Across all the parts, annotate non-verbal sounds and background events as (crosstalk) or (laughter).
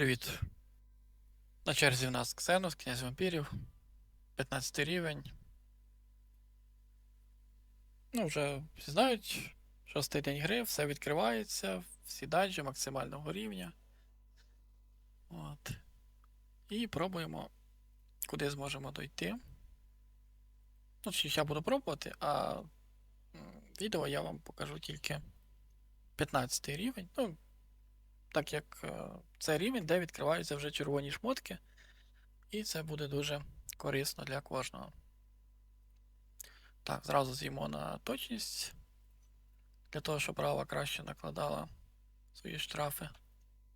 Привіт. На черзі в нас Ксенос, князь вампірів. 15 рівень. Ну, вже всі знають, шостий день гри, все відкривається, всі данжі максимального рівня. От. І пробуємо, куди зможемо дойти. Ну, чи я буду пробувати, а відео я вам покажу тільки 15 рівень. Ну, так як е, це рівень, де відкриваються вже червоні шмотки, і це буде дуже корисно для кожного. Так, зразу з'їмо на точність, для того, щоб права краще накладала свої штрафи.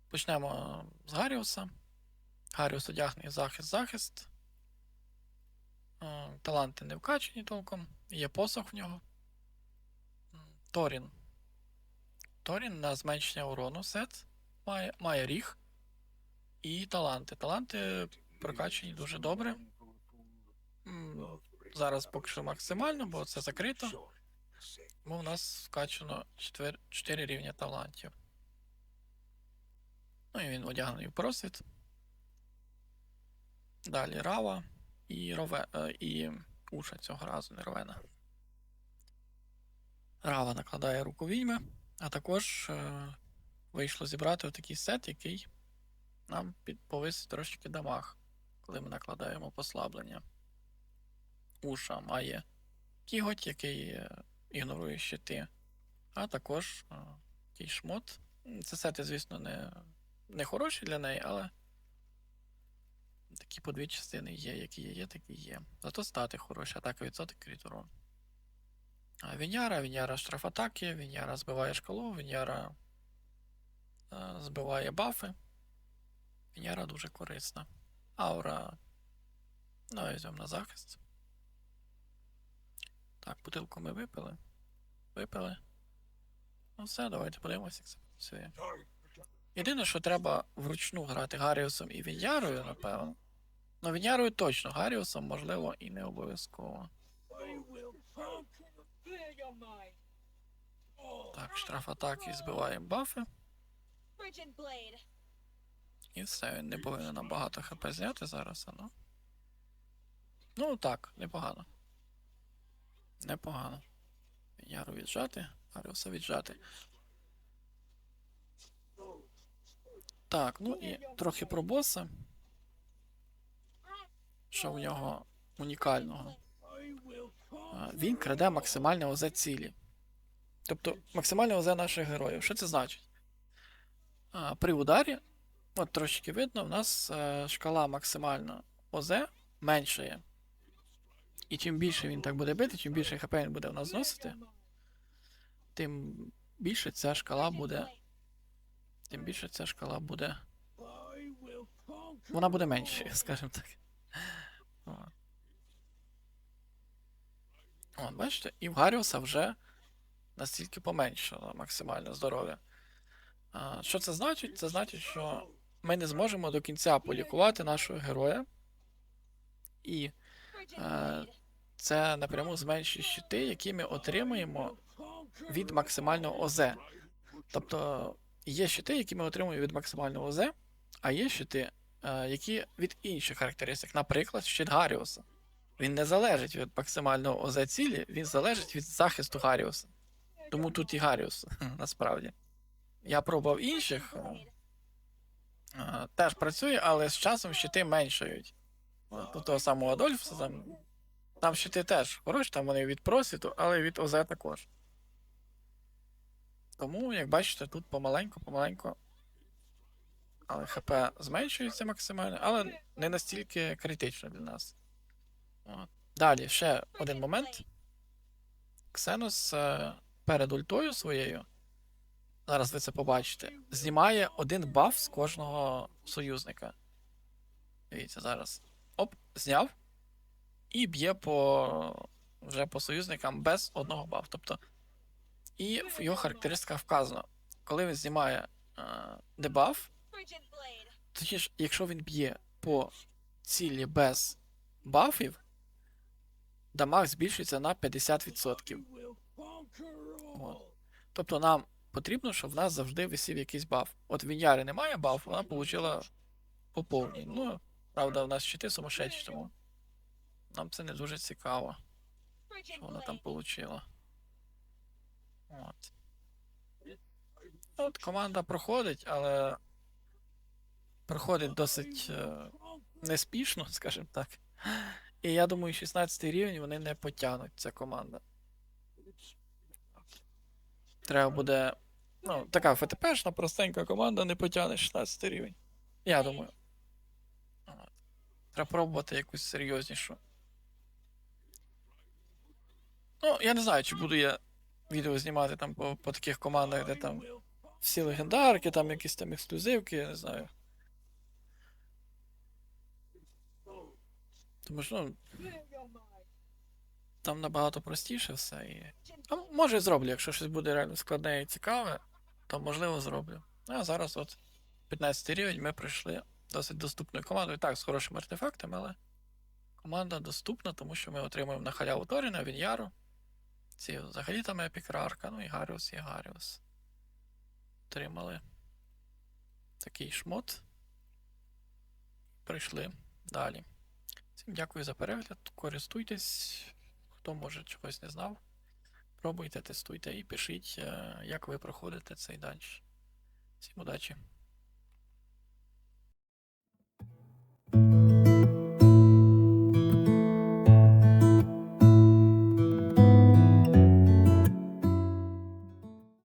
Почнемо з Гаріуса. Гаріус одягне захист, захист. Е, Таланти не вкачені толком. Є посох в нього. Торін. Торін на зменшення урону сет має, має ріг і таланти. Таланти прокачані дуже добре. Зараз поки що максимально, бо це закрито. Бо у нас вкачано 4, 4 рівня талантів. Ну і він одягнений в просвіт. Далі Рава і Рове, е, і Уша цього разу, не Ровена. Рава накладає руку відьми, а також е, вийшло зібрати отакий сет, який нам повисить трошки дамаг, коли ми накладаємо послаблення. Уша має кіготь, який е, ігнорує щити, а також е, такий шмот. Це сети, звісно, не, не хороші для неї, але такі по дві частини є, які є, такі є. Зато стати хороші, атака відсоток кріт урон. А Віньяра, Віньяра штраф атаки, збиває шкалу, Віньяра е, збиває бафи. Віньяра дуже корисна. Аура. Ну, візьмемо на захист. Так, бутилку ми випили. Випили. Ну все, давайте подивимося, як це працює. Єдине, що треба вручну грати Гаріусом і Віньярою, напевно. Ну, Віньярою точно, Гаріусом, можливо, і не обов'язково. Так, штраф атаки збиваємо бафи. І все, він не повинен нам багато хп зняти зараз, а ну. Ну так, непогано. Непогано. Яру віджати, Аріуса віджати. Так, ну і трохи про боса. Що в нього унікального. Він краде максимальне ОЗ цілі. Тобто максимальне ОЗ наших героїв. Що це значить? При ударі От трошки видно, в нас е, шкала максимально ОЗ меншає. І чим більше він так буде бити, чим більше ХП він буде в нас зносити, тим більше ця шкала буде. Тим більше ця шкала буде. Вона буде меншою, (laughs) скажімо так. От, бачите, і в Гаріуса вже настільки поменшало максимальне здоров'я. Що це значить? Це значить, що ми не зможемо до кінця полікувати нашого героя, і Uh, це напряму зменшує щити, які ми отримуємо від максимального ОЗ. Тобто є щити, які ми отримуємо від максимального ОЗ, а є щити, е, які від інших характеристик, наприклад, щит Гаріуса. Він не залежить від максимального ОЗ цілі, він залежить від захисту Гаріуса. Тому тут і Гаріус, (laughs) насправді. Я пробував інших, е, е, теж працює, але з часом щити меншають. От, того самого Адольфса там, там щити теж хороші, там вони від просвіту, але від ОЗ також. Тому, як бачите, тут помаленьку, помаленьку. Але ХП зменшується максимально, але не настільки критично для нас. От. Далі, ще один момент. Ксенос е, перед ультою своєю, зараз ви це побачите, знімає один баф з кожного союзника. Дивіться, зараз. Оп, зняв. І б'є по вже по союзникам без одного баф. Тобто. І його характеристиках вказано, коли він знімає е, дебаф, ж, якщо він б'є по цілі без бафів, дамаг збільшується на 50%. От. Тобто нам потрібно, щоб в нас завжди висів якийсь баф. От в Вінярі немає бафу, вона отримала по повній. Ну, правда, в нас щити сумасшедші, тому нам це не дуже цікаво, що вона там отримала. От. От команда проходить, але проходить досить е, неспішно, (laughs) скажімо так. І я думаю, 16 рівень вони не потягнуть, ця команда. Треба буде. Ну, така ФТПшна, простенька команда не потягне 16 рівень. Я думаю. Треба пробувати якусь серйознішу. Ну, я не знаю, чи буду я відео знімати там по, по таких командах, де там всі легендарки, там якісь там ексклюзивки, я не знаю. Тому що, ну, там набагато простіше все. І... А може зроблю, якщо щось буде реально складне і цікаве, то можливо зроблю. А зараз от 15 рівень ми прийшли досить доступною командою. Так, з хорошими артефактами, але команда доступна, тому що ми отримуємо на халяву Торіна, Віняру. Ці взагалі там епікрарка, ну і Гаріус і Гаріус. Отримали такий шмот. Прийшли далі. Всім дякую за перегляд. Користуйтесь, хто може чогось не знав. Пробуйте, тестуйте і пишіть, е, як ви проходите цей данж. Всім удачі!